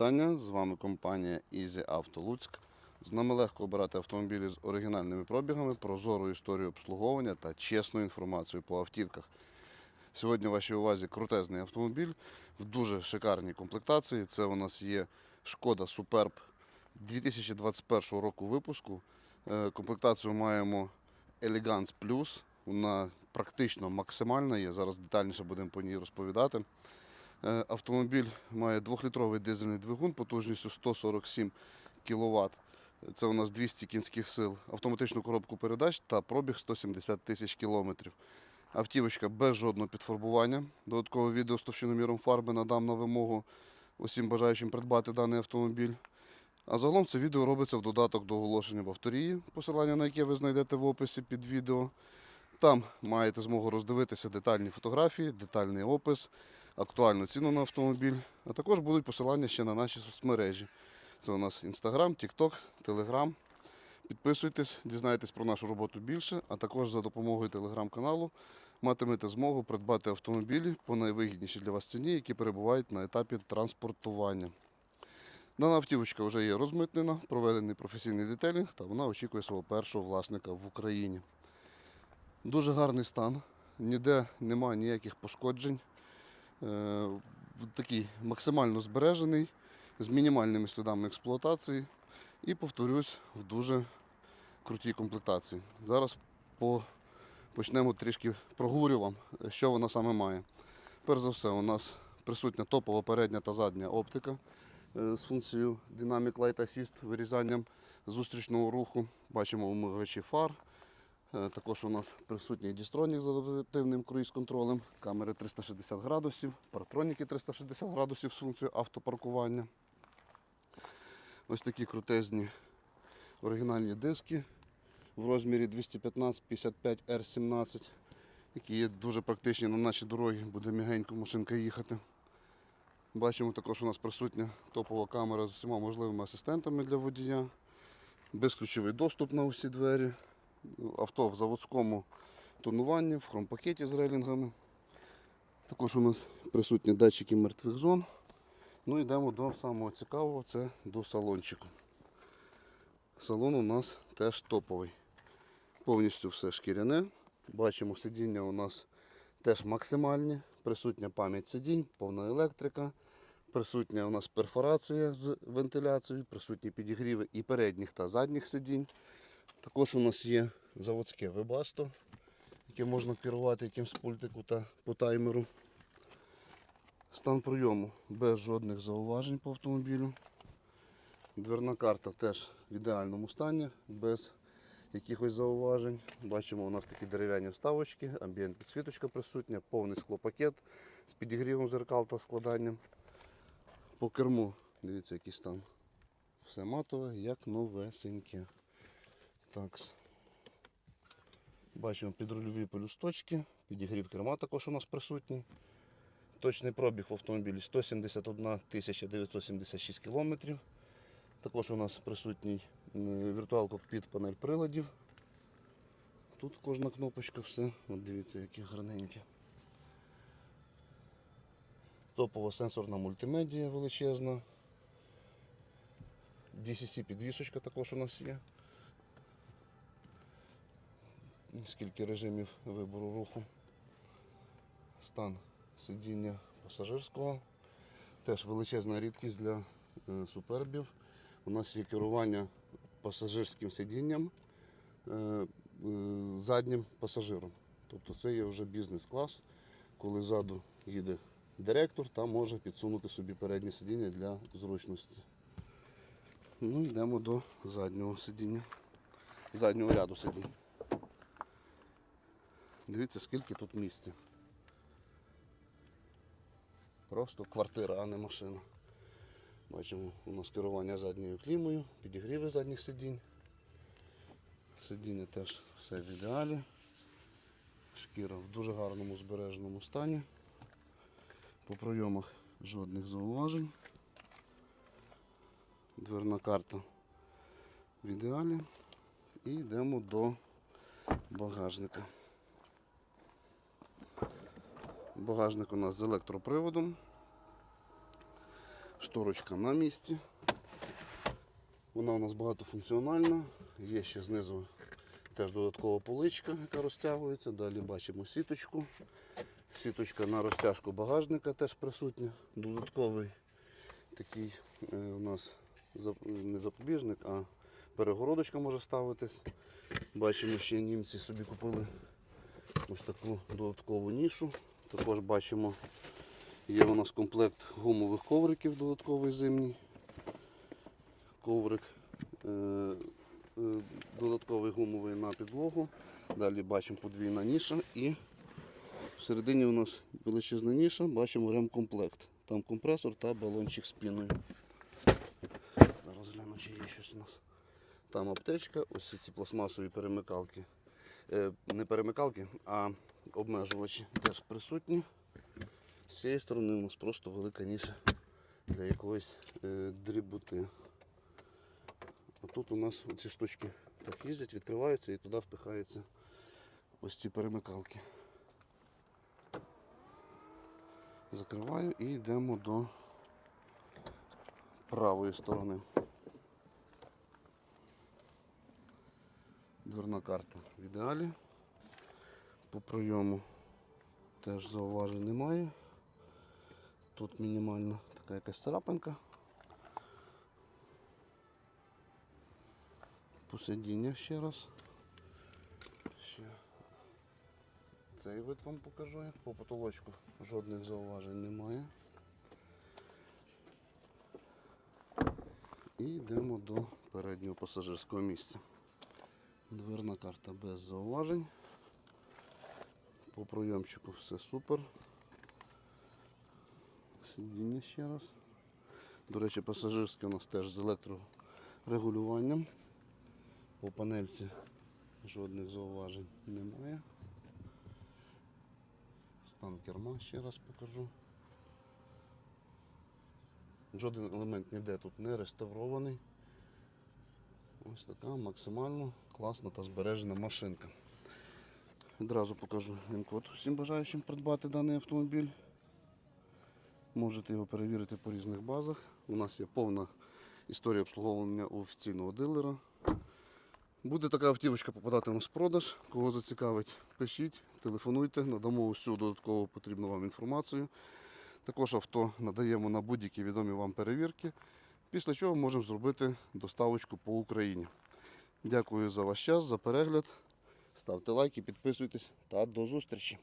вітання! З вами компанія Easy Auto Луцьк. З нами легко обирати автомобілі з оригінальними пробігами, прозору історію обслуговування та чесну інформацію по автівках. Сьогодні в вашій увазі крутезний автомобіль в дуже шикарній комплектації. Це у нас є Шкода Superb 2021 року випуску. Е, Комплектацію маємо Elegance Plus. Вона практично максимальна є. Зараз детальніше будемо по ній розповідати. Е, Автомобіль має 2-літровий дизельний двигун потужністю 147 кВт. Це у нас 200 кінських сил, автоматичну коробку передач та пробіг 170 тисяч кілометрів. Автівочка без жодного підфарбування. Додаткове відео з товщиноміром фарби надам на вимогу усім бажаючим придбати даний автомобіль. А загалом це відео робиться в додаток до оголошення в авторії, посилання на яке ви знайдете в описі під відео. Там маєте змогу роздивитися детальні фотографії, детальний опис, актуальну ціну на автомобіль, а також будуть посилання ще на наші соцмережі. Це у нас Instagram, TikTok, Telegram. Підписуйтесь, дізнайтесь про нашу роботу більше, а також за допомогою телеграм-каналу матимете змогу придбати автомобілі по найвигіднішій для вас ціні, які перебувають на етапі транспортування. Дана автівочка вже є розмитнена, проведений професійний детелінг та вона очікує свого першого власника в Україні. Дуже гарний стан, ніде немає ніяких пошкоджень. Е, такий максимально збережений, з мінімальними слідами експлуатації. І повторюсь, в дуже крутій комплектації. Зараз по, почнемо трішки проговорю вам, що вона саме має. Перш за все, у нас присутня топова передня та задня оптика е, з функцією Dynamic Light Assist, вирізанням зустрічного руху. Бачимо умивачі фар. Е, Також у нас присутній дістронік з адаптивним круїз-контролем, камери 360 градусів, паратроніки 360 градусів з функцією автопаркування. Ось такі крутезні оригінальні диски в розмірі 215-55 R17, які є дуже практичні на нашій дорогі, буде мігенько машинка їхати. Бачимо також у нас присутня топова камера з усіма можливими асистентами для водія, безключовий доступ на усі двері, авто в заводському тонуванні, в хромпакеті з рейлінгами. Також у нас присутні датчики мертвих зон. Ну йдемо до самого цікавого, це до салончику. Салон у нас теж топовий. Повністю все шкіряне. Бачимо, сидіння у нас теж максимальні. Присутня пам'ять сидінь, повна електрика. Присутня у нас перфорація з вентиляцією, присутні підігріви і передніх та задніх сидінь. Також у нас є заводське вебасто, яке можна керувати якимсь пультику та по таймеру. Стан прийому без жодних зауважень по автомобілю. Дверна карта теж в ідеальному стані, без якихось зауважень. Бачимо, у нас такі дерев'яні вставочки, амбієнт підсвіточка присутня, повний склопакет з підігрівом зеркал та складанням. По керму, дивіться, який стан. Все матове, як новесеньке. Так. Бачимо підрульові пелюсточки, підігрів керма також у нас присутній. Точний пробіг в автомобілі 171 976 км. Також у нас присутній віртуал кокпіт панель приладів. Тут кожна кнопочка, все. От дивіться, яке гарненьке. Топова сенсорна мультимедія величезна. DCC підвісочка також у нас є. Скільки режимів вибору руху. Стан сидіння пасажирського. Теж величезна рідкість для е, супербів. У нас є керування пасажирським сидінням е, е, заднім пасажиром. Тобто це є вже бізнес-клас, коли ззаду їде директор та може підсунути собі переднє сидіння для зручності. Ну, йдемо до заднього сидіння, заднього ряду сидінь. Дивіться, скільки тут місця. Просто квартира, а не машина. Бачимо, у нас керування задньою клімою, підігріви задніх сидінь. Сидіння теж все в ідеалі. Шкіра в дуже гарному збереженому стані. По пройомах жодних зауважень. Дверна карта в ідеалі. І йдемо до багажника. Багажник у нас з електроприводом. Шторочка на місці. Вона у нас багатофункціональна. Є ще знизу теж додаткова поличка, яка розтягується. Далі бачимо сіточку. Сіточка на розтяжку багажника теж присутня. Додатковий такий е, у нас не запобіжник, а перегородочка може ставитись. Бачимо, ще німці собі купили ось таку додаткову нішу. Також бачимо, є у нас комплект гумових ковриків додатковий зимній. Коврик е, е, додатковий гумовий на підлогу. Далі бачимо подвійна ніша і всередині у нас величезна ніша, бачимо ремкомплект. Там компресор та балончик з піною. Зараз гляну, чи є щось у нас. Там аптечка, ось ці пластмасові перемикалки. Е, не перемикалки, а обмежувачі теж присутні. З цієї сторони у нас просто велика ніша для якоїсь е, дріботи. А тут у нас ці штучки так їздять, відкриваються і туди впихаються ось ці перемикалки. Закриваю і йдемо до правої сторони. Дверна карта в ідеалі. По пройому теж зауважень немає. Тут мінімальна така якась царапинка. Посидіння ще раз. Ще цей вид вам покажу. По потолочку жодних зауважень немає. І йдемо до переднього пасажирського місця. Дверна карта без зауважень. По пройомчику все супер. Сидіння ще раз. До речі, пасажирське у нас теж з електрорегулюванням. По панельці жодних зауважень немає. Стан керма ще раз покажу. Жоден елемент ніде тут не реставрований. Ось така максимально класна та збережена машинка. Відразу покажу він-код всім бажаючим придбати даний автомобіль. Можете його перевірити по різних базах. У нас є повна історія обслуговування у офіційного дилера. Буде така автівочка попадати у нас в продаж. Кого зацікавить, пишіть, телефонуйте, надамо усю додаткову потрібну вам інформацію. Також авто надаємо на будь-які відомі вам перевірки, після чого можемо зробити доставочку по Україні. Дякую за ваш час, за перегляд. Ставте лайки, підписуйтесь та до зустрічі!